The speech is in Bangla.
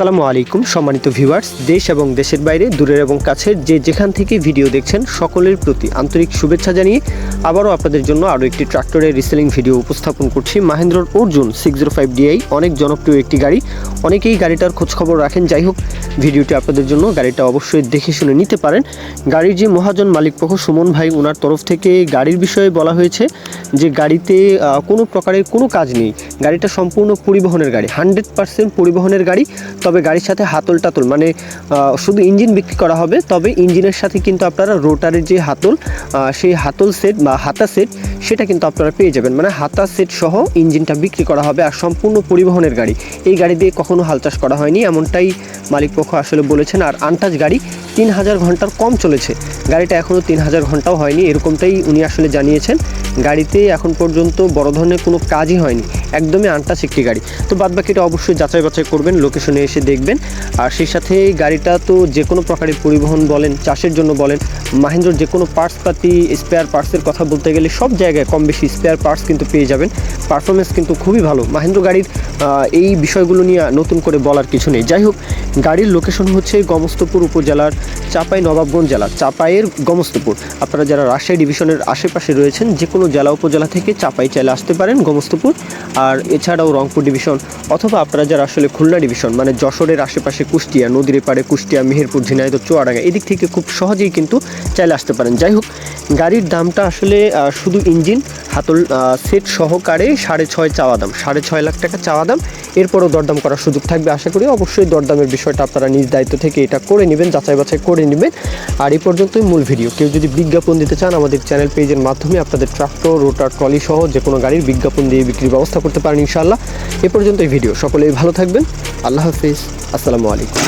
আসসালামু আলাইকুম, সম্মানিত ভিউয়ার্স, দেশ এবং দেশের বাইরে, দূরের এবং কাছের যে যেখান থেকে ভিডিও দেখছেন সকলের প্রতি আন্তরিক শুভেচ্ছা জানিয়ে আবারও আপনাদের জন্য আরও একটি ট্রাক্টরের রিসেলিং ভিডিও উপস্থাপন করছি। মাহেন্দ্রর Arjun six zero five DI অনেক জনপ্রিয় একটি গাড়ি। অনেকেই গাড়িটার খোঁজখবর রাখেন। যাই হোক, ভিডিওটি আপনাদের জন্য গাড়িটা অবশ্যই দেখে শুনে নিতে পারেন। গাড়ির যে মহাজন মালিক পক্ষ সুমন ভাই ওনার তরফ থেকে গাড়ির বিষয়ে বলা হয়েছে যে গাড়িতে কোনো প্রকারের কোনো কাজ নেই। গাড়িটা সম্পূর্ণ পরিবহনের গাড়ি হান্ড্রেড পার্সেন্ট পরিবহনের গাড়ি। তবে গাড়ির সাথে হাতল টাতল মানে শুধু ইঞ্জিন বিক্রি করা হবে, তবে ইঞ্জিনের সাথে কিন্তু আপনারা রোটারের যে হাতল সেই হাতল সেট বা হাতা সেট, সেটা কিন্তু আপনারা পেয়ে যাবেন। মানে হাতা সেট সহ ইঞ্জিনটা বিক্রি করা হবে আর সম্পূর্ণ পরিবহনের গাড়ি। এই গাড়ি দিয়ে কখনো হাল চাষ করা হয়নি, এমনটাই মালিক পক্ষ আসলে বলেছেন। আর আনটাচ গাড়ি তিন হাজার ঘণ্টার কম চলেছে। গাড়িটা এখনও তিন হাজার ঘন্টাও হয়নি, এরকমটাই উনি আসলে জানিয়েছেন। গাড়িতে এখন পর্যন্ত বড় ধরনের কোনো কাজই হয়নি। একদমই আনটাচ একটি গাড়ি। তো বাদ বাকিটা অবশ্যই যাচাই বাছাই করবেন লোকেশনে এসে দেখবেন। আর সেই সাথে গাড়িটা তো যে কোনো প্রকারের পরিবহন বলেন, চাষের জন্য বলেন, মাহেন্দ্রর যে কোনো পার্টস পাতি স্পেয়ার পার্টসের কথা বলতে গেলে সব জায়গায় কম বেশি স্পেয়ার পার্টস কিন্তু পেয়ে যাবেন। পারফরমেন্স কিন্তু খুবই ভালো। মাহেন্দ্র গাড়ির এই বিষয়গুলো নিয়ে নতুন করে বলার কিছু নেই। যাই হোক গাড়ির লোকেশন হচ্ছে গমস্তপুর উপজেলার চাপাই নবাবগঞ্জ জেলা। চাপাইয়ের গমস্তপুর। আপনারা যারা রাজশাহী ডিভিশনের আশেপাশে রয়েছেন, যে কোনো জেলা উপজেলা থেকে চাপাই চাইলে আসতে পারেন গমস্তপুর। আর এছাড়াও রংপুর ডিভিশন অথবা আপনারা যারা আসলে খুলনা ডিভিশন মানে যশোরের আশেপাশে কুষ্টিয়া, নদীর পাড়ে কুষ্টিয়া, মেহেরপুর, ঝিনাইদহ, চুয়াডাঙ্গা, এদিক থেকে খুব সহজেই কিন্তু চাইলে আসতে পারেন। যাই হোক, গাড়ির দামটা আসলে শুধু ইঞ্জিন হাতল সেট সহকারে সাড়ে ছয় চাওয়া দাম, সাড়ে ছয় লাখ টাকা চাওয়া দাম। এরপরও দরদাম করার সুযোগ থাকবে, আশা করি। অবশ্যই দরদামের বিষয়টা আপনারা নিজ দায়িত্ব থেকে এটা করে নেবেন, যাচাই বাছাই করে নেবেন। আর এই পর্যন্তই মূল ভিডিও। কেউ যদি বিজ্ঞাপন দিতে চান, আমাদের চ্যানেল পেজের মাধ্যমে আপনাদের ট্রাক্টর, রোটার, ট্রলি সহ যে কোনো গাড়ির বিজ্ঞাপন দিয়ে বিক্রির ব্যবস্থা করতে পারেন, ইনশাআল্লাহ। এ পর্যন্তই ভিডিও। সকলেই ভালো থাকবেন। আল্লাহ হাফিজ। আসসালামু আলাইকুম।